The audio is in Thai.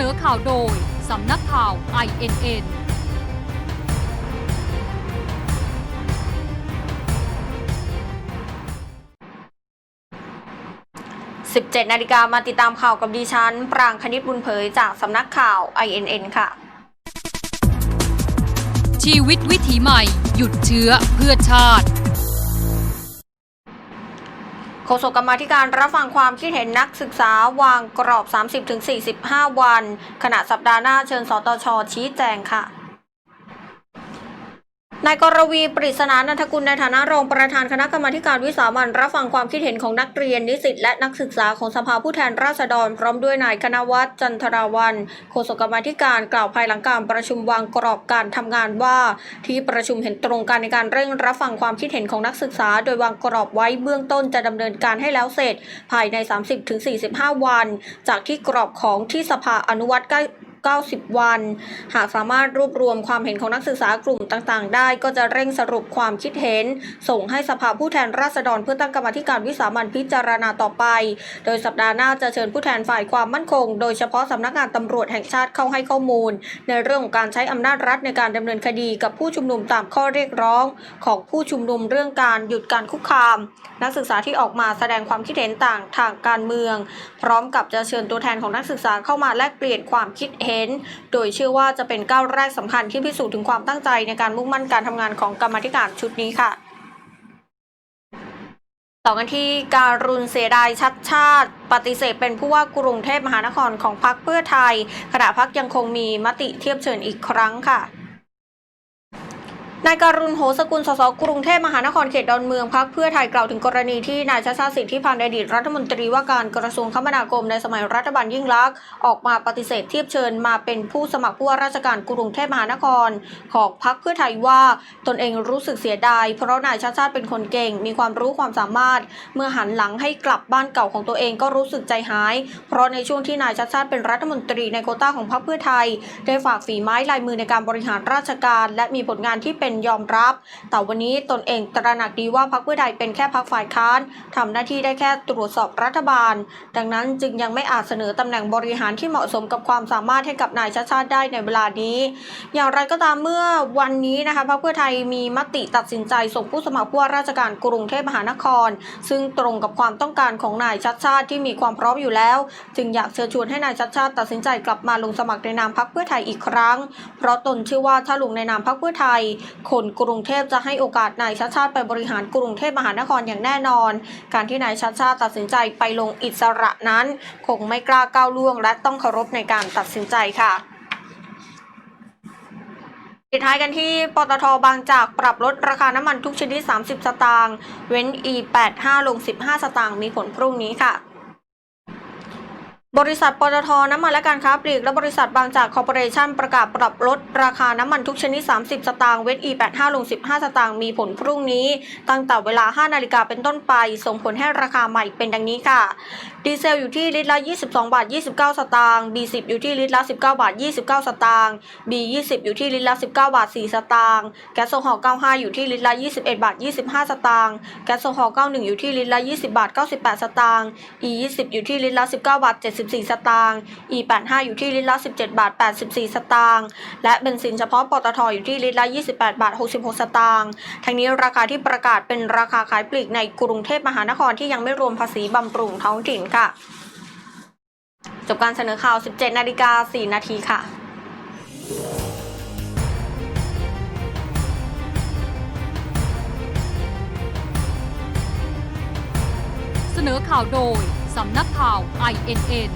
นอข่าวโดย สำนักข่าว INN 17 นาฬิกามาติดตามข่าวกับดิฉัน ปรางคณิตบุญเผยจากสำนักข่าว INN ค่ะ ชีวิตวิถีใหม่ หยุดเชื้อเพื่อชาติโฆษกกรรมาธิการรับฟังความคิดเห็นนักศึกษาวางกรอบ 30-45 วัน ขณะสัปดาห์หน้าเชิญสตชชี้แจงค่ะ นายกรวีปริศนานันทกุลในฐานะรองประธานคณะกรรมาการวิสามันรับฟังความคิดเห็นของนักเรียนนิสิตและนักศึกษาของสภาผู้แทนราษฎร พร้อมด้วยนายคณวัฒน์จันทราวันโฆษกกรรมาธิการกล่าวภายหลังการประชุมวางกรอบการทำงานว่า ที่ประชุมเห็นตรงกันในการเร่งรับฟังความคิดเห็นของนักศึกษา โดยวางกรอบไว้เบื้องต้นจะดำเนินการให้แล้วเสร็จ ภายใน 30-45 วัน จากที่กรอบของที่สภาอนุวัตใกล้ 90 วัน หากสามารถรวบรวมความเห็นของนักศึกษากลุ่มต่างๆ ได้ก็จะเร่งสรุปความคิดเห็น ส่งให้สภาผู้แทนราษฎรเพื่อตั้งกรรมธิการวิสามันพิจารณาต่อไป โดยสัปดาห์หน้าจะเชิญผู้แทนฝ่ายความมั่นคง โดยเฉพาะสำนักงานตำรวจแห่งชาติเข้าให้ข้อมูล ในเรื่องของการใช้อำนาจรัฐในการดำเนินคดีกับผู้ชุมนุมตามข้อเรียกร้อง ของผู้ชุมนุมเรื่องการหยุดการคุกคาม นักศึกษาที่ออกมาแสดงความคิดเห็นต่างทางการเมือง พร้อมกับจะเชิญตัวแทนของนักศึกษาเข้ามาแลกเปลี่ยนความคิดเห็นโดยเชื่อว่าจะเป็นก้าวแรกสำคัญที่พิสูจน์ถึงความตั้งใจในการมุ่งมั่นการทำงานของกรรมธิการชุดนี้ค่ะต่อกันที่การุณเสดายชัดชาติ ปฏิเสธเป็นผู้ว่ากรุงเทพมหานครของพรรคเพื่อไทยขณะพักยังคงมีมติเทียบเชิญอีกครั้งค่ะ นายการุณโหสกุล สส กรุงเทพมหานครเขตดอนเมืองพักเพื่อไทยกล่าวถึงกรณีที่นายชาชาติสิทธิพันธ์อดีตรัฐมนตรีว่าการกระทรวงคมนาคมในสมัยรัฐบาลยิ่งลักษณ์ออกมาปฏิเสธเทียบเชิญมาเป็นผู้สมัครผู้ว่าราชการกรุงเทพมหานคร ของพักเพื่อไทยว่าตนเองรู้สึกเสียดาย เพราะนายชาชาติเป็นคนเก่ง มีความรู้ความสามารถ เมื่อหันหลังให้กลับบ้านเก่าของตัวเองก็รู้สึกใจหาย เพราะในช่วงที่นายชาชาติเป็นรัฐมนตรีในโคต้าของพรรคเพื่อไทย ได้ฝากฝีไม้ลายมือในการบริหารราชการ และมีผลงานที่เป็นยอมรับ แต่วันนี้ตนเองตระหนักดีว่าพรรคเพื่อไทยเป็นแค่พรรคฝ่ายค้านทำหน้าที่ได้แค่ตรวจสอบรัฐบาล ดังนั้นจึงยังไม่อาจเสนอตำแหน่งบริหารที่เหมาะสมกับความสามารถให้กับนายชาชาติได้ในเวลานี้ อย่างไรก็ตามเมื่อวันนี้นะคะพรรคเพื่อไทยมีมติตัดสินใจส่งผู้สมัครผู้ว่าราชการกรุงเทพมหานคร ซึ่งตรงกับความต้องการของนายชัดชาติที่มีความพร้อมอยู่แล้ว จึงอยากเชิญชวนให้นายชัดชาติตัดสินใจกลับมาลงสมัครในนามพรรคเพื่อไทยอีกครั้ง เพราะตนเชื่อว่าถ้าลงในนามพรรคเพื่อไทยคนกรุงเทพจะให้โอกาสนายชัดชาติไปบริหารกรุงเทพมหานครอย่างแน่นอน การที่นายชัดชาติตัดสินใจไปลงอิสระนั้น คงไม่กล้าก้าวล่วง และต้องเคารพในการตัดสินใจค่ะปิดท้ายกันที่ปตทบางจากปรับลดราคาน้ำมันทุกชนิด 30 สตางค์ เว้น E85 ลง 15 สตางค์ มีผลพรุ่งนี้ค่ะ บริษัทปตทน้ำมันและการค้าปลีกและบริษัทบางจากคอร์ปอเรชันประกาศปรับลดราคาน้ำมันทุกชนิด 30 สตางค์เว้น E85 ลง 15 สตางค์มีผลพรุ่งนี้ ตั้งแต่เวลา 5 นาฬิกาเป็นต้นไป ส่งผลให้ราคาใหม่เป็นดังนี้ค่ะ ดีเซลอยู่ที่ลิตรละ 22 บาท 29 สตางค์ B10 อยู่ที่ลิตรละ 19 บาท 29 สตางค์ B20 อยู่ที่ลิตรละ 19 บาท 4 สตางค์ แก๊สโซฮอล์95 อยู่ที่ลิตรละ 21 บาท 25 สตางค์ แก๊สโซฮอล์91 อยู่ที่ลิตรละ 20 บาท 98 สตางค์ E20 อยู่ที่ลิตรละ 19 บาท74สตางค์ E85 อยู่ที่ลิตรละ 17 บาท 84 สตางค์ และเบนซินเฉพาะปตทอยู่ที่ลิตรละ 28 บาท 66 สตางค์ ทั้งนี้ราคาที่ประกาศเป็นราคาขายปลีกในกรุงเทพมหานครที่ยังไม่รวมภาษีบำรุงท้องถิ่นค่ะ จบการเสนอข่าว 17 นาฬิกา 4 นาทีค่ะเสนอข่าวโดย สำนักข่าว INN